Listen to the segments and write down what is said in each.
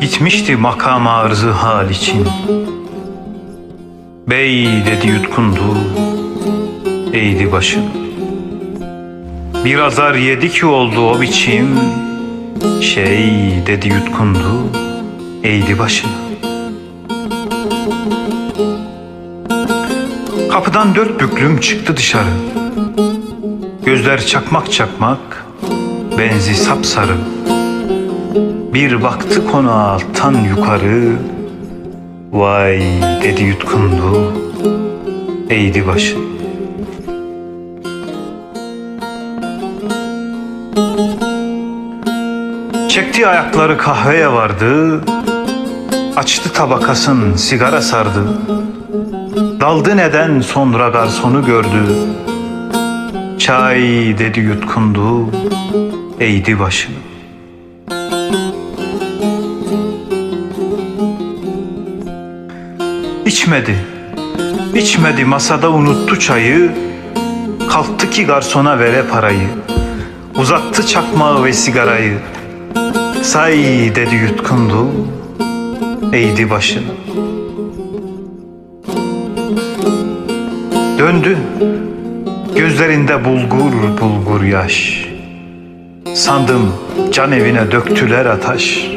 Gitmişti makam arzı hal için. Bey dedi yutkundu Eğdi başını Bir azar yedi ki oldu o biçim. Şey dedi yutkundu Eğdi başını Kapıdan dört büklüm çıktı dışarı. Gözler çakmak çakmak Benzi sapsarı Bir baktı konağa alttan yukarı. Vay dedi yutkundu. Eğdi başı. Çekti ayakları kahveye vardı. Açtı tabakasın sigara sardı. Daldı neden sonra garsonu gördü. Çay dedi yutkundu. Eğdi başını İçmedi. İçmedi masada unuttu çayı. Kalktı ki garsona vere parayı. Uzattı çakmağı ve sigarayı. Say dedi yutkundu Eğdi başını Döndü Gözlerinde bulgur bulgur yaş. Sandım can evine döktüler ataş.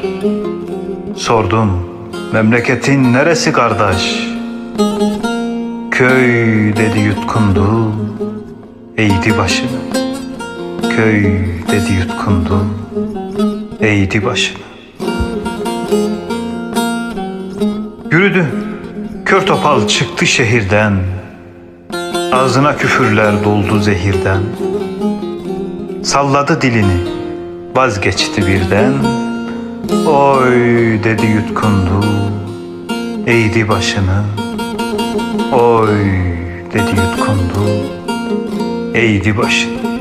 Sordum memleketin neresi kardeş Köy dedi yutkundu Eğdi başını. Köy dedi yutkundu Eğdi başını. Yürüdü Kör topal çıktı şehirden. Ağzına küfürler doldu zehirden. Salladı dilini Vazgeçti birden. Oy dedi yutkundu Eğdi başını Oy dedi yutkundu. Eğdi başını